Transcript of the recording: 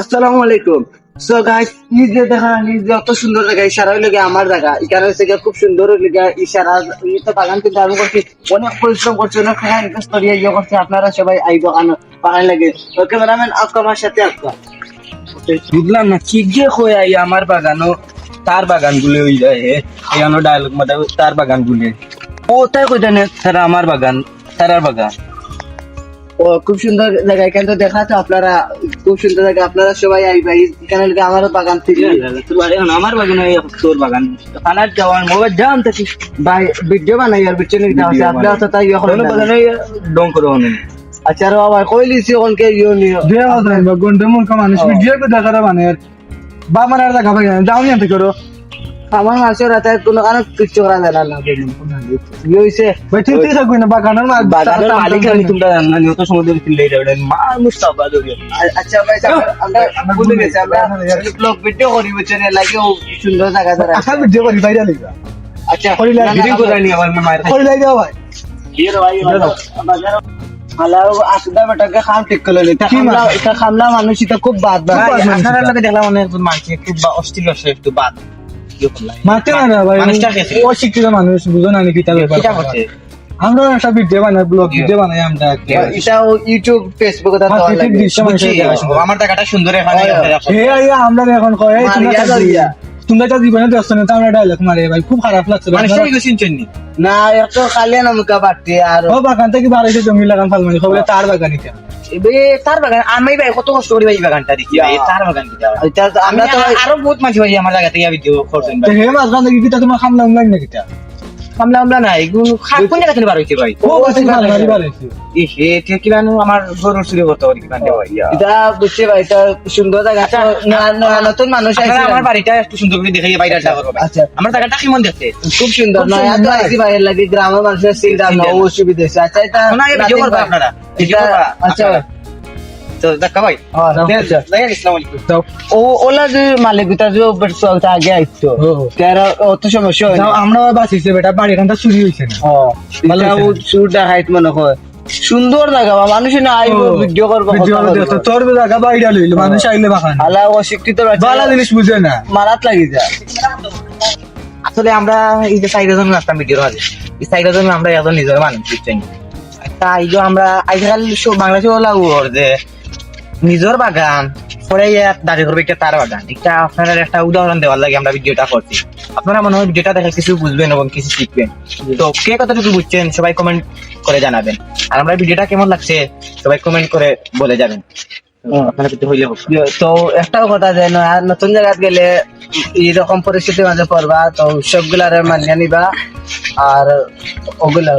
আসসালামু আলাইকুম। So guys নিজে দেখা নিজে অত সুন্দর জায়গা ইশারা হইলে আমার জায়গা। খুব সুন্দর হইলে ইশারা। এই তো বাগান কিন্তু আমি করছি অনেক পরিশ্রম করছি অনেক ইনভেস্ট করিয়ে ইয়ে করছি আপনারা সবাই এই বাগান বাগান লাগে। তো ক্যামেরাম্যান আজকে আমার সাথে আসবা বুঝলাম না কি যে কই আই আমার বাগানও তার বাগান গুলি হয়ে যায় এখানে ডায়লগ মাথা তার বাগান গুলি ও তাই কই জানে তারা আমার বাগান তারার বাগান। ও খুব সুন্দর জায়গা এখানে তো দেখাচ্ছে আপনারা খুব সুন্দর জায়গা। আপনারা সবাই আইবা এখানে লাগে আমার বাগান থেকে। এখন আমার বাগান তোর বাগান। খানার যাওয়ার মোবাইল জাম থাকি ভাই ভিডিও বানাই আর ভিডিও নিতে আছে আপনারা তো তাই এখন কোনো। বাগান ডং করে হনে আচ্ছা রে বাবা কইলিছি কে ইয়ে নিও দে গন্ডে ভিডিও কো দেখা মানে বা আর দেখা পাই যাও নি করো। আমার মাসের রাতে কোনো কারণে কিচ্ছু করা যায় না ইয়ে হইছে? ভাই ঠিক ঠিক থাকবি না বাগানের মালিক বাগানের মালিক আমি তোমরা জানো না তো সমুদ্র কিনলে এটা মানুষ ধরে আচ্ছা ভাই আমরা আমরা ভুলে গেছি আমরা ব্লগ ভিডিও করি লাগে সুন্দর জায়গা দ্বারা আসার ভিডিও করি আচ্ছা করি লাগে, ভিডিও করে নি আমার মায়ের করি লাগে ভাই। হালাও আসুদা বেটাকে খাম ঠিক করে নি। কি খামলা? এটা খামলা মানুষ এটা খুব বাদ বাদ। ভাই, লাগে দেখলাম অনেক একটু অস্থির আছে একটু বাদ। মারতে না না ভাই। ও মানুষ বুঝো না আমরা একটা ভিডিও বানাই ব্লগ ভিডিও বানাই আমরা। এটা ইউটিউব ফেসবুক এটা হ্যাঁ, আমার টাকাটা সুন্দর এখানে হয়, হয়। আমরা এখন কয় তোমরা তো। তোমরা জীবনে ব্যস্ত নেই আমরা ডায়লগ মারে ভাই খুব খারাপ লাগছে মানে সেই কি শুনছেন নি? না এত খালি না মুকা বাড়তে আর ও বাগান থেকে বাড়াইছে জমি লাগান ফালমানি খবরে তার বাগান এটা। এবে তার বাগান আমি ভাই কত কষ্ট করি ভাই বাগানটা দেখি ভাই তার বাগান কি যাওয়া এটা তো আমি আমরা তো আরও বহুত মানুষ ভাই আমার জায়গা থেকে ভিডিও করছেন তো ভাই। হে মাঝখান থেকে তোমার খামলা না কিটা কামলা আমলা নাই এগুলো খা- কোন জায়গা থেকে বার হইছে। ভাই ও বাসি বাড়াইছে এ হে আমার গরুর চুরি করতে পারি কিমান দেওয়া ইয়া এটা বুঝছি ভাই এটা সুন্দর জায়গা না- না- নতুন মানুষ আইছে। আমার বাড়িটা একটু সুন্দর করে দেখাই বাইরে করব আচ্ছা। আমার জায়গাটা দেখতে খুব সুন্দর না এত। আইসি ভাই লাগে গ্রামের মানুষের না অসুবিধা হয়েছে আচ্ছা এটা না ভিডিও করবা আপনারা। ভিডিও করবা। আচ্ছা আপনারা। তো দেখা ভাই। হ্যাঁ, ও ওলা যে মালিক যে আগে আইতো। তার অত সমস্যা হয় আমরা বাঁচিছে বেটা বাড়ি এখানটা চুরি না। ও মনে হয়। সুন্দর জায়গা বা মানুষ না আইব ভিডিও করব। তোর জায়গা বাইরে লইলো মানুষ আইলে বাগান আলা অশিক্ষিত বালা জিনিস বুঝে না। মারাত লাগি যায় আসলে আমরা এই যে সাইডের জন্য আসতাম ভিডিওর মাঝে এই জন্য আমরা এখন নিজের মানুষ বুঝছেন। তা এই যে আমরা আজকাল সব বাংলাদেশে লাগু যে নিজের বাগান পরে দাঁড়িয়ে করবে একটা তার বাগান। এটা আপনারা একটা উদাহরণ দেওয়ার লাগে আমরা ভিডিওটা করছি। আপনারা মনে হয় ভিডিওটা দেখে কিছু বুঝবেন এবং কিছু শিখবেন। তো কে কতটুকু বুঝছেন সবাই কমেন্ট করে জানাবেন। আর আমরা ভিডিওটা কেমন লাগছে সবাই কমেন্ট করে বলে যাবেন। তো একটাও কথা যে নয়, আর নতুন জায়গায় গেলে এরকম পরিস্থিতির মাঝে পড়বা তো সবগুলার মানিয়ে নিবা আর ওগুলা